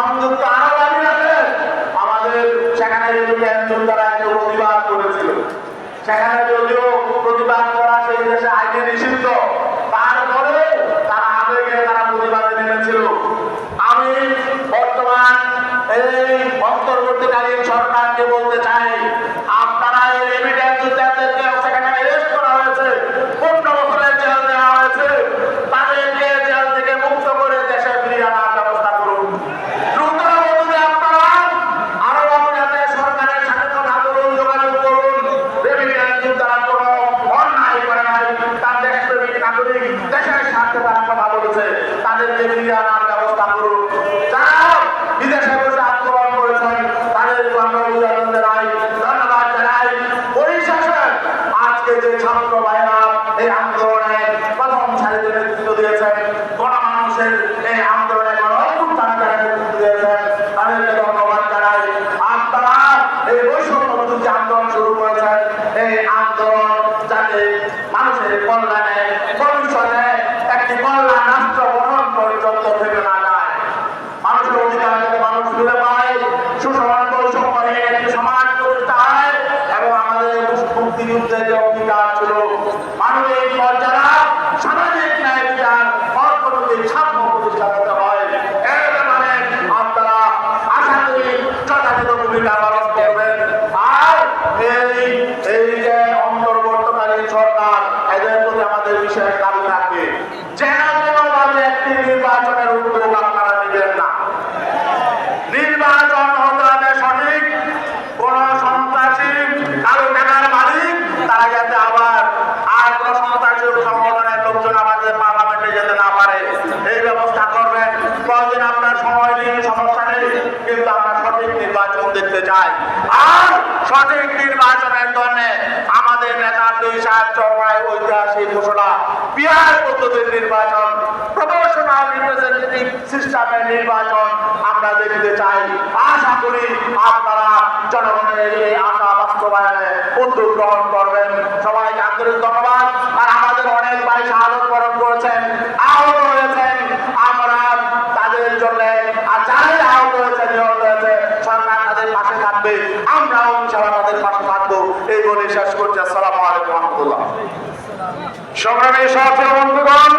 সংযুক্ত আরব আমিরাতে আমাদের সেখানে যদি একজন তারা এত প্রতিবাদ করেছিল। সেখানে যদিও প্রতিবাদ করা সেই দেশে আইনে নিষিদ্ধ, তারপরে তারা আবেগে তারা প্রতিবাদে নেমেছিল। আমি বর্তমান এই অন্তর্বর্তীকালীন সরকারকে Abraão, eh, hoje সঠিক নির্বাচনের জন্য আমাদের নেতা দুই সাহেব চরমায় ঐতিহাসিক ঘোষণা। বিহার পদ্ধতির নির্বাচন, প্রফেশনাল রিপ্রেজেন্টেটিভ সিস্টেমের নির্বাচন আমরা দেখতে চাই। আশা করি আপনারা জনগণের এই আশা বাস্তবায়নে উদ্যোগ গ্রহণ করবেন। রহমতুল্লাহ সংগ্রামী সহচর বন্ধুগণ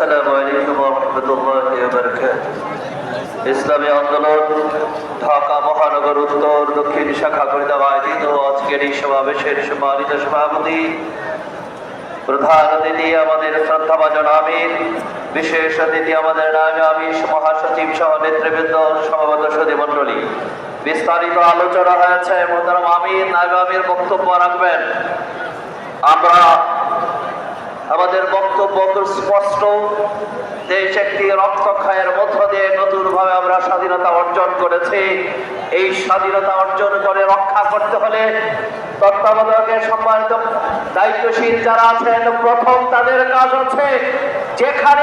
আসসালামু আলাইকুম রহমতুল্লাহি ওয়া বিশেষ অতিথি আমাদের নামে আমির, মহাসচিব সহ নেতৃবৃন্দ সভাপত সদী মণ্ডলী বিস্তারিত আলোচনা হয়েছে, মোহতারাম আমির নায়ব আমির বক্তব্য রাখবেন। আমরা আমাদের বক্তব্য স্পষ্ট। দেশ একটি রক্তক্ষয়ের মধ্য দিয়ে নতুন ভাবে আমরা স্বাধীনতা অর্জন করেছি। এই স্বাধীনতা অর্জন করে রক্ষা করতে হলে তত্ত্বাবধায়কের সম্মানিত দায়িত্বশীল যারা আছেন, প্রথম তাদের কাজ হচ্ছে যেখানে